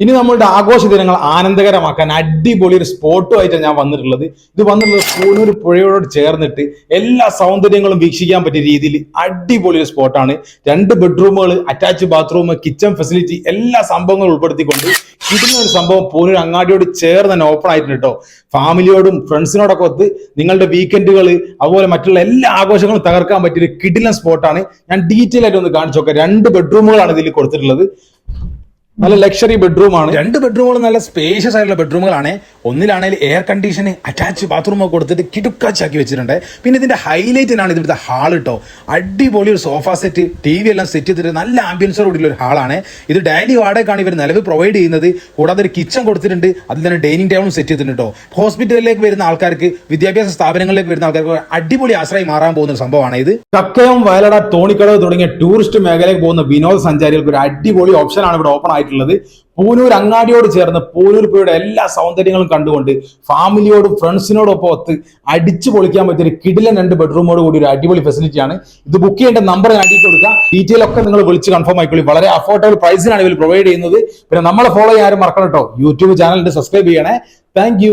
ഇനി നമ്മളുടെ ആഘോഷ ദിനങ്ങൾ ആനന്ദകരമാക്കാൻ അടിപൊളി ഒരു സ്പോട്ടുമായിട്ടാണ് ഞാൻ വന്നിട്ടുള്ളത്. ഇത് വന്നിട്ടുള്ളത് കൂനൂർ പുഴയോട് ചേർന്നിട്ട് എല്ലാ സൗന്ദര്യങ്ങളും വീക്ഷിക്കാൻ പറ്റിയ രീതിയിൽ അടിപൊളി ഒരു സ്പോട്ടാണ് രണ്ട് ബെഡ്റൂമുകൾ അറ്റാച്ച് ബാത്റൂം കിച്ചൺ ഫെസിലിറ്റി എല്ലാ സംഭവങ്ങളും ഉൾപ്പെടുത്തിക്കൊണ്ട് കിടുന്ന ഒരു സംഭവം പൂനൂർ അങ്ങാടിയോട് ചേർന്ന് തന്നെ ഓപ്പൺ ആയിട്ടുണ്ട് കേട്ടോ. ഫാമിലിയോടും ഫ്രണ്ട്സിനോടൊക്കെ ഒത്ത് നിങ്ങളുടെ വീക്കെൻഡുകൾ അതുപോലെ മറ്റുള്ള എല്ലാ ആഘോഷങ്ങളും തകർക്കാൻ പറ്റിയ ഒരു കിടിലൻ സ്പോട്ടാണ് ഞാൻ ഡീറ്റെയിൽ ആയിട്ട് ഒന്ന് കാണിച്ചു നോക്കാം. രണ്ട് ബെഡ്റൂമുകളാണ് ഇതിൽ കൊടുത്തിട്ടുള്ളത്. നല്ല ലക്ഷറി ബെഡ്റൂമാണ് രണ്ട് ബെഡ്റൂമുകൾ നല്ല സ്പേഷ്യസ് ആയിട്ടുള്ള ബെഡ്റൂമുകളാണ് ഒന്നിലാണെങ്കിൽ എയർ കണ്ടീഷൻ അറ്റാച്ച് ബാത്റൂം ഒക്കെ കൊടുത്തിട്ട് കിടുക്കാച്ചാക്കി വെച്ചിട്ടുണ്ട്. പിന്നെ ഇതിന്റെ ഹൈലൈറ്റിനാണ് ഇതിവിടുത്തെ ഹാൾ കേട്ടോ അടിപൊളി ഒരു സോഫ സെറ്റ് ടി വി എല്ലാം സെറ്റ് ചെയ്തിട്ട് നല്ല ആംബിയൻസോടുള്ള ഒരു ഹാളാണ് ഇത് ഡെയിലി വാടകയ്ക്കാണ് ഇവർ നിലവിൽ പ്രൊവൈഡ് ചെയ്യുന്നത്. കൂടാതെ ഒരു കിച്ചൺ കൊടുത്തിട്ടുണ്ട്. അതിൽ തന്നെ ഡൈനിങ് ടേബിളും സെറ്റ് ചെയ്തിട്ടുണ്ട് കേട്ടോ ഹോസ്പിറ്റലിലേക്ക് വരുന്ന ആൾക്കാർക്ക് വിദ്യാഭ്യാസ സ്ഥാപനങ്ങളിലേക്ക് വരുന്ന ആൾക്കാർക്ക് അടിപൊളി ആശ്രയം മാറാൻ പോകുന്ന ഒരു സംഭവമാണ് ഇത്. കക്കയം വയലട തോണിക്കടവ് തുടങ്ങിയ ടൂറിസ്റ്റ് മേഖലയിൽ പോകുന്ന വിനോദസഞ്ചാരികൾക്ക് ഒരു അടിപൊളി ഓപ്ഷനാണ് ഇവിടെ ഓപ്പൺ ആയിട്ടുള്ളത്. പൂനൂർ അങ്ങാടിയോട് ചേർന്ന് പൂനൂർ പുഴയുടെ എല്ലാ സൗന്ദര്യങ്ങളും കണ്ടുകൊണ്ട് ഫാമിലിയോടും ഫ്രണ്ട്സിനോടൊപ്പം ഒത്ത് അടിച്ചു പൊളിക്കാൻ പറ്റിയ ഒരു കിടിലൻ രണ്ട് ബെഡ്റൂമോട് കൂടി ഒരു അടിപൊളി ഫെസിലിറ്റി ആണ് ഇത് ബുക്ക് ചെയ്യേണ്ട നമ്പർ ഞാൻ അടിയിട്ട് കൊടുക്കുക ഡീറ്റെയിൽ ഒക്കെ നിങ്ങൾ വിളിച്ച് കൺഫേം ആയിക്കോളി. വളരെ അഫോർഡബിൾ പ്രൈസിനാണ് ഇവർ പ്രൊവൈഡ് ചെയ്യുന്നത്. പിന്നെ നമ്മളെ ഫോളോ ചെയ്യാനും മറക്കണം കേട്ടോ. യൂട്യൂബ് ചാനലിന്റെ സബ്സ്ക്രൈബ് ചെയ്യണേ. താങ്ക്